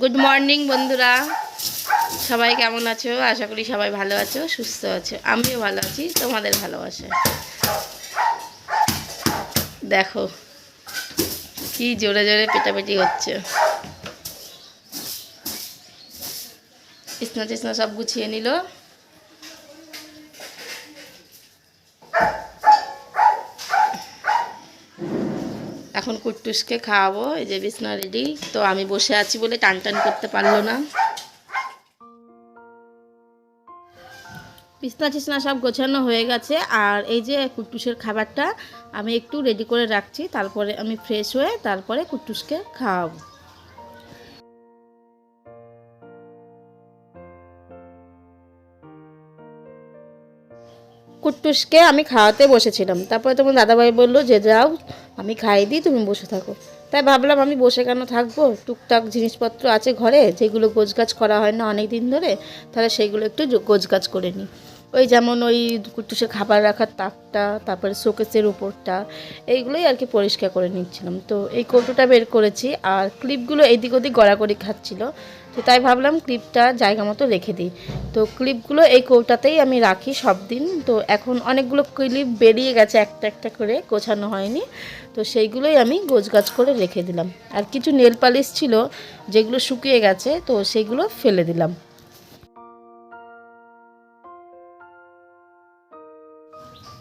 Good morning বন্ধুরা। সবাই কেমন আছো? আশা করি সবাই ভালো আছো, সুস্থ আছো। আমিও ভালো আছি, তোমাদের ভালোবাসে। দেখো, কি জোরে জোরে পেটাপেটি হচ্ছে। কৃষ্ণা টিসনা সব গুছিয়ে নিল। এখন কুট্টুসকে খাওয়াবো, এই যে বিছনা রেডি তো আমি বসে আছি বলে টান টান করতে পারল না। বিছনা টিছনা সব গোছানো হয়ে গেছে, আর এই যে কুট্টুসের খাবারটা আমি একটু রেডি করে রাখছি, তারপরে আমি ফ্রেশ হয়ে তারপরে কুট্টুসকে খাওয়াবো। কুট্টুসকে আমি খাওয়াতে বসেছিলাম। তারপরে তোমার দাদাভাই বলল, যে যাও, আমি খাইয়ে দিই, তুমি বসে থাকো। তাই ভাবলাম আমি বসে কেন থাকব? টুকটাক জিনিসপত্র আছে ঘরে, যেগুলো গোছগাছ করা হয় না অনেক দিন ধরে, তাহলে সেইগুলো একটু গোছগাছ করে নিই। ওই যেমন ওই কুট্টুসের খাবার রাখার তাকটা তারপরে শোকেসের উপরটা, এইগুলোই আর কি পরিষ্কার করে নিচ্ছিলাম। তো এই কৌটোটা বের করেছি আর ক্লিপগুলো এদিক ওদিক গড়াগড়ি খাচ্ছিল। তো তাই ভাবলাম ক্লিপটা জায়গা মতো রেখে দিই। তো ক্লিপগুলো এই কৌটাতেই আমি রাখি সব দিন তো এখন অনেকগুলো ক্লিপ বেরিয়ে গেছে একটা একটা করে, গোছানো হয়নি। তো সেইগুলোই আমি গোছগাছ করে রেখে দিলাম। আর কিছু নেল পালিশ ছিল, যেগুলো শুকিয়ে গেছে, তো সেইগুলো ফেলে দিলাম।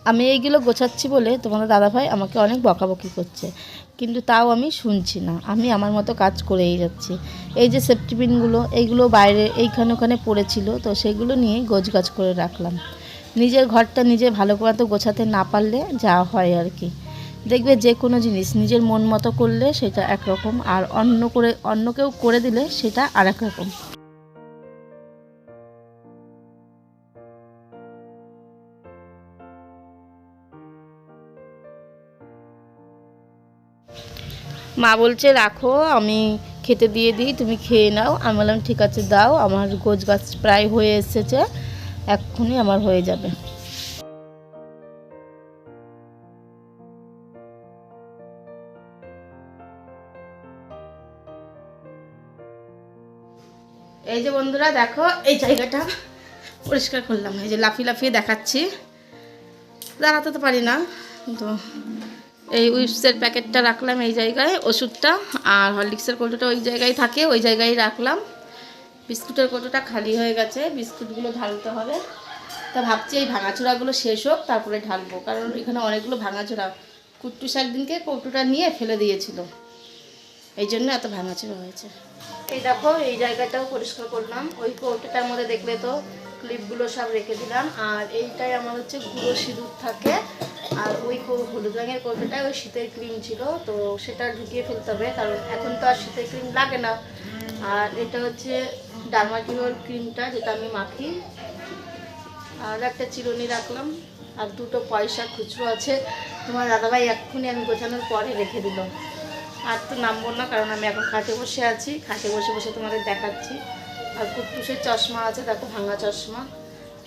আমি এইগুলো গোছাচ্ছি বলে তোমাদের দাদাভাই আমাকে অনেক বকাবকি করছে। কিন্তু তাও আমি শুনছি না। আমি আমার মতো কাজ করেই যাচ্ছি। এই যে সেফটি পিনগুলো এইগুলো বাইরে এইখানে ওখানে পড়েছিল, তো সেগুলো নিয়ে গোছগাছ করে রাখলাম। নিজের ঘরটা নিজে ভালো করে তো গোছাতে না পারলে যা হয় আর কি। দেখবে যে কোনো জিনিস, নিজের মন মতো করলে সেটা একরকম, আর অন্য করে, অন্য কেউ করে দিলে সেটা আর রকম। মা বলছে, রাখো, আমি খেতে দিয়ে দিই, তুমি খেয়ে নাও। আমি বললাম, ঠিক আছে, দাও, আমার গোছ গাছ প্রায় হয়ে এসেছে, এক্ষুনি আমার হয়ে যাবে। এই যে বন্ধুরা, দেখো, এই জায়গাটা পরিষ্কার করলাম, এই যে লাফিয়ে লাফিয়ে দেখাচ্ছি। দাঁড়াতে তো পারি না কিন্তু এই উইপসের প্যাকেটটা রাখলাম এই জায়গায়, ওষুধটা, আর হরলিক্সের কৌটোটা ওই জায়গায় থাকে, ওই জায়গায় রাখলাম। বিস্কুটের কৌটোটা খালি হয়ে গেছে, বিস্কুটগুলো ঢালতে হবে। তা ভাবছি এই ভাঙাচোড়াগুলো শেষ হোক, তারপরে ঢালবো, কারণ এখানে অনেকগুলো ভাঙাচোড়া কুট্টুস দিনকে কৌটোটা নিয়ে ফেলে দিয়েছিল। এই জন্য এত ভাঙাচোড়া হয়েছে। এই দেখো, এই জায়গাটাও পরিষ্কার করলাম। ওই কৌটোটার মধ্যে দেখলে তো, ক্লিপগুলো সব রেখে দিলাম। আর এইটাই আমার হচ্ছে গুঁড়ো সিঁদুর থাকে। আর ওই হলুদ রঙের কৌটোটায় ওই শীতের ক্রিম ছিল, তো সেটা ঢুকিয়ে ফেলতে হবে, কারণ এখন তো আর শীতের ক্রিম লাগে না। আর এটা হচ্ছে ডার্মাটিওর ক্রিমটা যেটা আমি মাখি। আর একটা চিরুনি রাখলাম, আর দুটো পয়সা খুচরো আছে। তোমার দাদাভাই এক্ষুনি আমি গোছানোর পরে রেখে দিল। আর তো নামবো না, কারণ আমি এখন খাটে বসে আছি। খাটে বসে বসে তোমাদের দেখাচ্ছি। আর কুট্টুসের চশমা আছে, দেখো ভাঙা চশমা।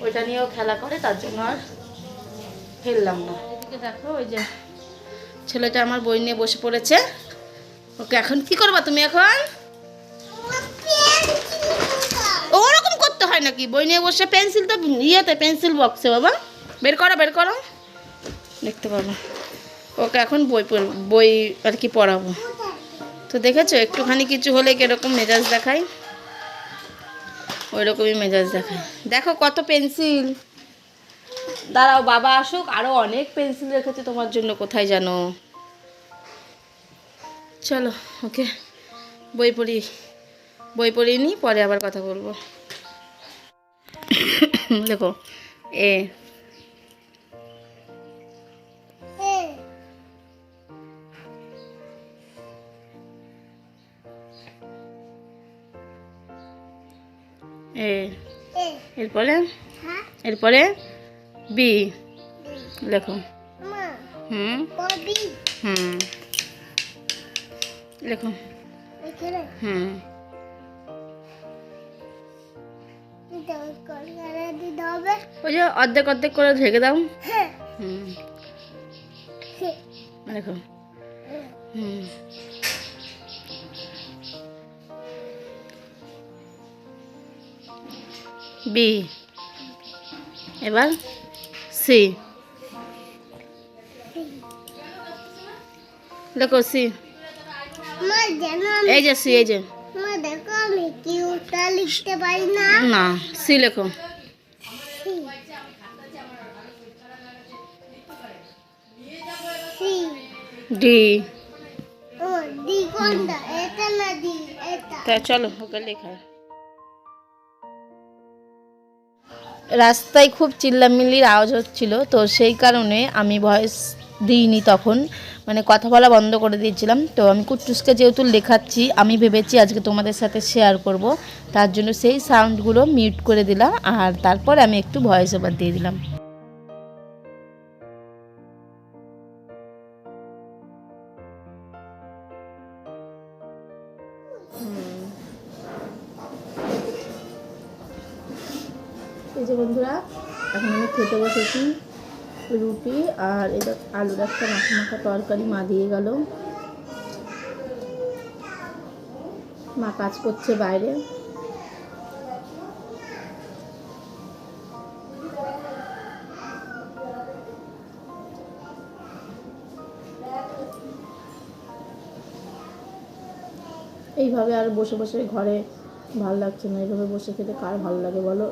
ওইটা নিয়েও খেলা করে, তার জন্য আর ফেললাম না। এদিকে দেখো, ওই যে ছেলেটা আমার বই নিয়ে বসে পড়েছে। ওকে এখন কি করবা তুমি এখন? ওরকম করতে হয় নাকি? বই নিয়ে বসে পেন্সিল তো ইয়েতে, পেন্সিল বক্সে বাবা। বের করো বের করো। দেখতে পাবো। ওকে এখন বই বই আর কি পড়াবো। তো দেখেছ, একটুখানি কিছু হলে কীরকম মেজাজ দেখায়? ওই রকমই মেজাজ দেখায়। দেখো কত পেন্সিল। দাঁড়াও বাবা আসুক। আরও অনেক পেন্সিল রেখেছে তোমার জন্য কোথায় জানো চলো ওকে। বই পড়ি বই পড়িয়ে নিই পরে আবার কথা বলব। দেখো এ। এ। এরপরে? এরপরে? বি লেখো। হুম। হুম। লেখো। হুম। ওই যে অর্ধেক অর্ধেক করে ঢেকে দাও। হুম। দেখো হুম। বি এবার? সি দেখো সি মা জানো এই যে সি এই যে মা দেখো আমি কিউটা লিখতে পারি না না সি লেখো সি ডি ও ডি কোনটা এটা না ডি এটা তা চলো ওকে লেখা রাস্তায় খুব চিল্লামিল্লির আওয়াজ হচ্ছিল, তো সেই কারণে আমি ভয়েস দিইনি তখন মানে কথা বলা বন্ধ করে দিয়েছিলাম। তো আমি কুটুসকে যেহেতু লেখাচ্ছি, আমি ভেবেছি আজকে তোমাদের সাথে শেয়ার করব। তার জন্য সেই সাউন্ডগুলো মিউট করে দিলাম, আর তারপর আমি একটু ভয়েস ওভার দিয়ে দিলাম। যে বন্ধুরা, এখন আমি খেতে বসেছি রুটি আর এটা আলুর একটা মাখা মাখা তরকারি, মা দিয়ে গেল। মা কাজ করছে বাইরে। এইভাবে আর বসে বসে ঘরে ভালো লাগছে না। এইভাবে বসে খেতে কার ভালো লাগে বলো?